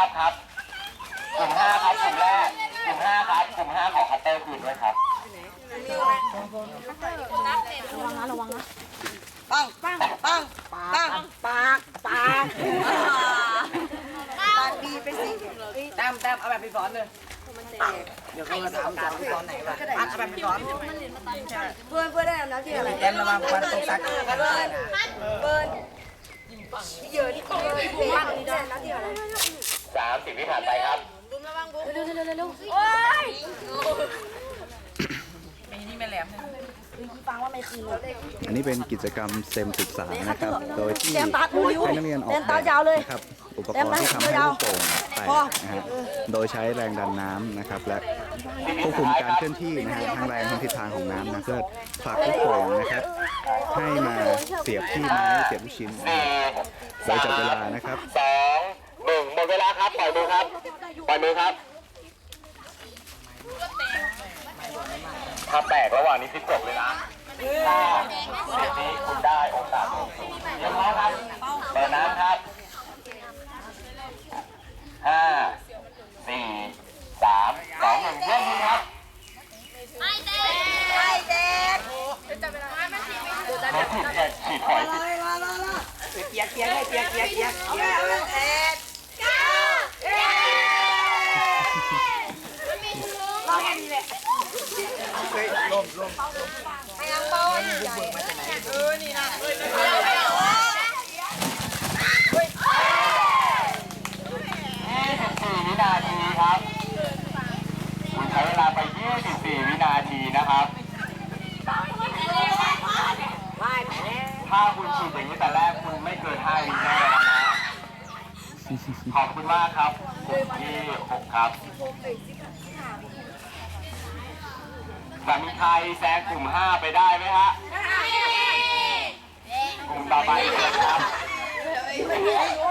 อัพครับกลุ่มห้าครับกลุ่มแรกกลุ่มห้าครับกลุ่มห้าขอคัตเตอร์คืนด้วยครับปังปังปังปังปากปากปากดีไปสิแต้มแต้มเอาแบบไปสอนเลยเดี๋ยวเขามาถามสอนสอนไหนวะอัดเอาแบบไปสอนเพื่อนเพื่อนได้น้ำที่อะไรแต้มระวังควันตกซักเบิร์นเบิร์นเยอะที่เบิร์นที่บ้า สามสิบวิผ่านไปครับโอ้ยมีนี่แม่แหลมฟังว่าไม่คืนอันนี้เป็นกิจกรรมเซมศึกษานะครับ โดยที่เต็มตาดูริ้วให้นักเรียนออกเต็มแบตาบยาวเลยนะครับอุปกรณ์ที่ทำให้ลูกโป่งแตกนะฮะโดยใช้แรงดันน้ำนะครับ และควบคุมการเคลื่อนที่นะฮะทั้งแรงทั้งทิศทางของน้ำนะเพื่อผลักลูกโป่งนะครับ ให้มาเสียบที่ไม้เสียบลูกชิ้นนะสี่ฮะโดยจับเวลานะครับ ครับปล่อยมือครับปล่อยมือครับถ้าแตกระหว่างนี้คือจบเลยนะถ้าเซตนี้คุณได้องศาสูงสุดเรียบร้อยครับเปิดน้ำครับห้าสี่สามสองหนึ่งเริ่มยิงครับไอ้เด็กรถฉีดเจ็ดฉีดถอยสิเกียร์เกียร์ให้เกียร์เกียร์เกียร์เกียร์ เอ็ดเก้า เราแค่นี้แหละไปยังเบาใหญ่เออนี่นะเออ24วินาทีครับคุณใช้เวลาไป 24 วินาทีนะครับ ถ้าคุณฉีดอย่างนี้แต่แรกคุณไม่เกิน 5 วิแน่นะขอบคุณมากครับกลุ่มที่ 6 ครับ จะมีใครแซงกลุ่ม 5 ไปได้ไหมฮะ กลุ่มต่อไปเชิญครับกลุ่มต่อไปครับ